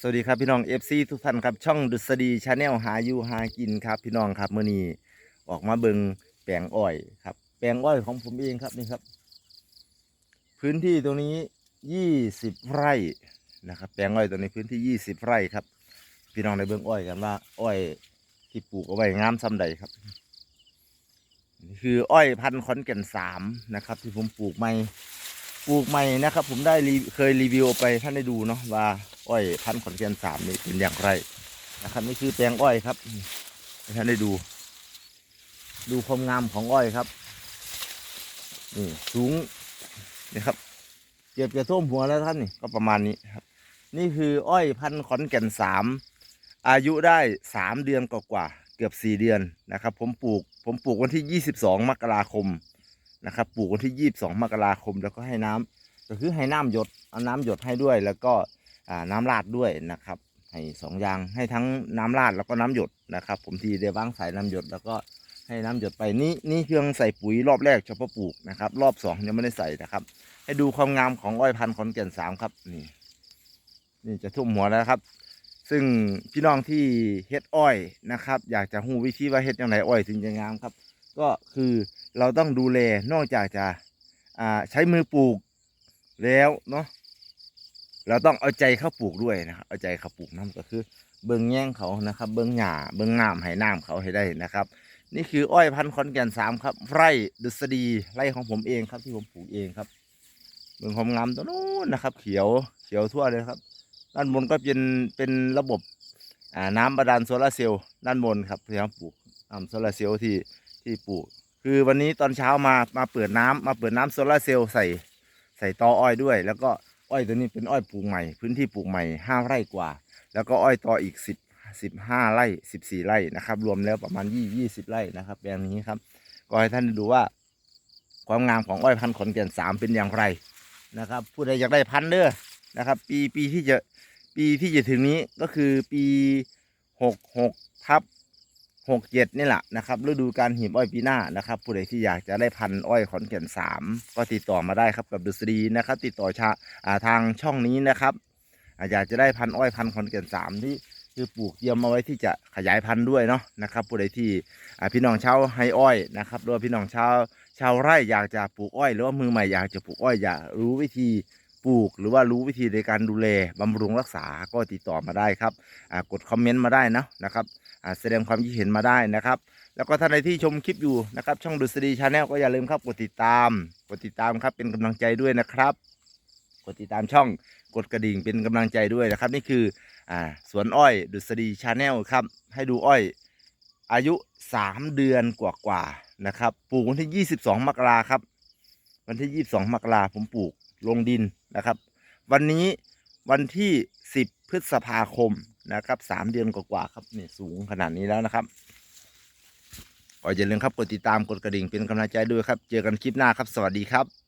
สวัสดีครับพี่น้อง FC ทุกท่านครับช่องดุษฎีชาแนลหาอยู่หากินครับ พี่น้องครับเมื่อนี้ออกมาเบิงแปลงอ้อยครับ แปลงอ้อยของผมเองครับนี่ครับ พื้นที่ตรงนี้20ไร่นะครับ แปลงอ้อยตรงนี้พื้นที่20ไร่ครับ พี่น้องในเบิงอ้อยกันว่า อ้อยที่ปลูกเอาไว้งามซ้ำใดครับนี่คืออ้อยพันธุ์ขอนแก่นสามนะครับ ที่ผมปลูกใหม่ ปลูกใหม่นะครับ ผมได้เคยรีวิวไปท่านได้ดูเนาะว่าอ้อยพันธุ์ขอนแก่นสามนี่เป็นอย่างไรนะครับนี่คือแปลงอ้อยครับท่านได้ดู ดูความงามของอ้อยครับนี่สูงนี่ครับเกือบจะท่วมหัวแล้วท่านนี่ก็ประมาณนี้ครับ นี่คืออ้อยพันธุ์ขอนแก่นสามอายุได้สามเดือนกว่าเกือบสี่เดือนนะครับ ผมปลูก ผมปลูกวันที่ยี่สิบสองมกราคม นะครับปลูกวันที่ 22 มกราคม แล้วก็ให้น้ำก็คือให้น้ำหยดเอาน้ำหยดให้ด้วย แล้วก็น้ำราดด้วยนะครับให้สองอย่างให้ทั้งน้ำราดแล้วก็น้ำหยดนะครับ ผมทีได้วางสายน้ำหยดแล้วก็ให้น้ำหยดไปนี่นี่เพียงใส่ปุ๋ยรอบแรกเฉพาะปลูกนะครับรอบสองยังไม่ได้ใส่นะครับ ให้ดูความงามของอ้อยพันธุ์ขอนแก่นสามครับนี่นี่จะทุ่มหัวแล้วครับ ซึ่งพี่น้องที่เฮ็ดอ้อยนะครับ อยากจะหูวิธีว่าเฮ็ดอย่างไรอ้อยถึงจะงามครับ ก็คือ เราต้องดูแลนอกจากจะใช้มือปลูกแล้วเนาะเราต้องเอาใจเขาปลูกด้วยนะครับเอาใจเขาปลูกน้ำก็คือ เบิ้งแย่งเขานะครับ เบิ้งหญ้าเบิ้งน้ำให้น้ำเขาให้ได้นะครับ นี่คืออ้อยพันธุ์ขอนแก่นสามครับ ไร่ดุษฎีไร่ของผมเองครับที่ผมปลูกเองครับเบิ้งความงามตัวนู้นนะครับ เขียวเขียวทั่วเลยครับ ด้านบนก็เป็นเป็นระบบน้ำบาดาลโซลาร์เซลล์ด้านบนครับที่เราปลูกน้ำโซลาร์เซลล์ที่ที่ปลูก คือวันนี้ตอนเช้ามามาเปิดน้ำมาเปิดน้ำโซลาร์เซลล์ใส่ใส่ตออ้อยด้วย แล้วก็อ้อยตัวนี้เป็นอ้อยปลูกใหม่ พื้นที่ปลูกใหม่ห้าไร่กว่า แล้วก็อ้อยตออีกสิบสิบห้าไร่สิบสี่ไร่นะครับ รวมแล้วประมาณยี่ยี่สิบไร่นะครับแปลงนี้ครับก็ให้ท่านดูว่า ความงามของอ้อยพันธุ์ขอนแก่นสามเป็นอย่างไรนะครับ ผู้ใดอยากได้พันธุ์เด้อนะครับ ปีปีที่จะปีที่จะถึงนี้ก็คือปีหกหกทับ หกเจ็ดนี่แหละนะครับฤดูการหีบอ้อยปีหน้านะครับผู้ใดที่อยากจะได้พันอ้อยขอนแก่นสามก็ติดต่อมาได้ครับกับดุษฎีนะครับ ติดต่อชาทางช่องนี้นะครับอยากจะได้พันอ้อยพันขอนแก่นสามที่คือปลูกเตรียมเอาไว้ที่จะขยายพันธุ์ด้วยเนาะนะครับผู้ใดที่พี่น้องชาวไฮอ้อยนะครับหรือว่าพี่น้องชาวชาวไร่อยากจะปลูกอ้อย หรือว่ามือใหม่อยากจะปลูกอ้อยอยากรู้วิธี ปลูกหรือว่ารู้วิธีในการดูแลบำรุงรักษาก็ติดต่อมาได้ครับกดคอมเมนต์มาได้นะนะครับแสดงความคิดเห็นมาได้นะครับ แล้วก็ท่านใดที่ชมคลิปอยู่นะครับ ช่องดุษฎีชาแนลก็อย่าลืมครับกดติดตาม กดติดตามครับเป็นกำลังใจด้วยนะครับ กดติดตามช่องกดกระดิ่งเป็นกำลังใจด้วยนะครับ นี่คืออสวนอ้อยดุษฎีชาแนลครับ ให้ดูอ้อยอายุ 3 เดือนกว่าๆนะครับ ปลูกวันที่ 22 มกราครับ วันที่ 22 มกราผมปลูกลงดิน นะครับ วันนี้วันที่ 10 พฤษภาคมนะครับสามเดือนกว่าๆครับนี่สูงขนาดนี้แล้วนะครับก็อย่าลืมครับกดติดตามกดกระดิ่งเป็นกำลังใจด้วยครับ เจอกันคลิปหน้าครับ สวัสดีครับ